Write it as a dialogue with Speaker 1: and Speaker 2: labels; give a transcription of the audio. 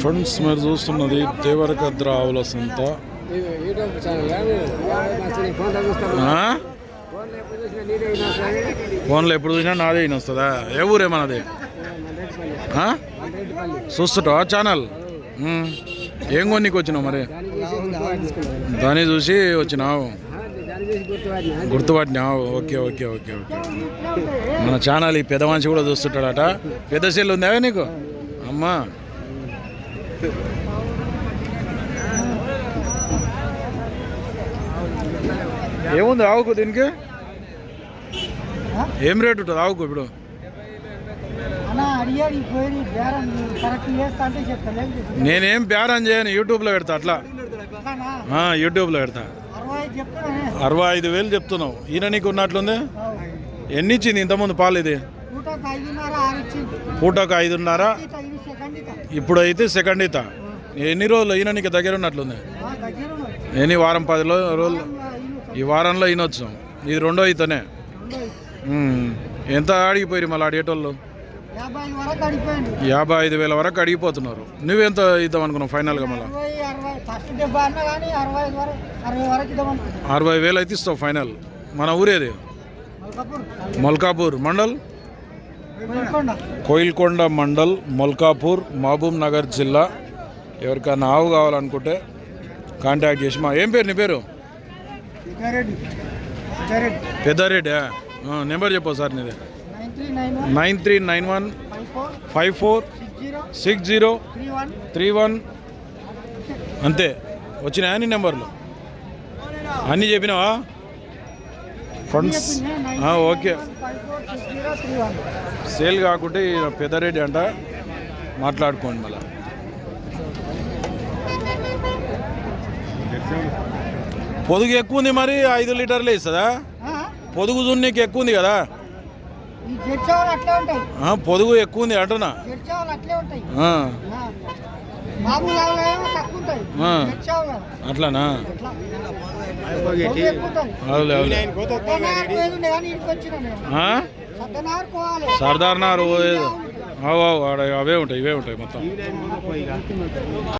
Speaker 1: Friends మీరు చూస్తున్నది దేవరకద్ర ఆవుల సంత.
Speaker 2: ఫోన్లో
Speaker 1: ఆ?
Speaker 2: ఫోన్లో ఎప్పుడు చూసినా నాదే అయిన
Speaker 1: వస్తుందా? ఏ ఊరే మనది? ఆ? చూస్తుంటావా ఛానల్? ఏం కొన్నికి వచ్చినావు మరి?
Speaker 2: దాన్ని చూసి
Speaker 1: వచ్చినావు.
Speaker 2: గుర్తుపట్టిన
Speaker 1: గుర్తుపట్టినావు. Okay okay okay okay. మన ఛానల్ ఈ పెద్ద మనిషి కూడా చూస్తుంటాడట. పెద్ద సెల్ ఉందా నీకు? అమ్మా. ఏముంది ఆవుకు దీనికి? ఏం రేట్ ఉంటుంది ఆవుకు ఇప్పుడు? నేనేం బేరం చేయను యూట్యూబ్లో పెడతా అట్లా. యూట్యూబ్లో పెడతా.
Speaker 3: అరవై ఐదు చెప్తానే
Speaker 1: అరవై ఐదు వేలు చెప్తున్నావు. ఈయన నీకు ఉన్నట్లుంది? ఎన్ని ఇచ్చింది ఇంతకుముందు పాలు ఇది? పూటకు ఐదున్నర ఇప్పుడు అయితే సెకండ్ ఈత ఎన్ని రోజులు ఈయన నీకు దగ్గర ఉన్నట్లుంది. ఎన్ని వారం పది రోజులు ఈ వారంలో ఈయనొచ్చు. ఇది రెండో. ఉమ్. ఎంత అడిగిపోయి మళ్ళీ అడిగేటోళ్ళు
Speaker 3: యాభై ఐదు
Speaker 1: వేల వరకు అడిగిపోతున్నారు నువ్వెంత ఇద్దాం అనుకున్నావు ఫైనల్గా మళ్ళీ?
Speaker 3: అరవై
Speaker 1: వేలు అయితే ఇస్తావు ఫైనల్. మన ఊరేది?
Speaker 3: మల్కాపూర్
Speaker 1: మండల్?
Speaker 3: కోయిల్కొండ.
Speaker 1: మండల్ మల్కాపూర్ మహబూబ్ నగర్ జిల్లా. ఎవరికైనా ఆవు కావాలనుకుంటే కాంటాక్ట్ చేసి మా ఏం పేరు నీ పేరు? పెద్దారెడ్డి. నెంబర్ చెప్పు సార్ నీది.
Speaker 3: Nine three nine one five four six zero three one.
Speaker 1: అంతే. వచ్చినాయా నీ నెంబర్లు? అన్నీ చెప్పినావా? ఫండ్స్ ఓకే సేల్ కాకుంటే ఈ పెద్దారెడ్డి అంట. మాట్లాడుకోండి మళ్ళా. పొదుగు ఎక్కువ ఉంది మరి? ఐదు లీటర్లే ఇస్తుందా? పొదుగు జున్నీకి ఎక్కువ ఉంది కదా?
Speaker 3: ఈ జెట్ చావులు అట్లే ఉంటాయి.
Speaker 1: ఆ, పొదుగు ఎక్కువ ఉంది అంటున్నా అట్లానా? సర్దార్ నారు అవు అవు ఆడ అవే ఉంటాయి ఇవే ఉంటాయి మొత్తం.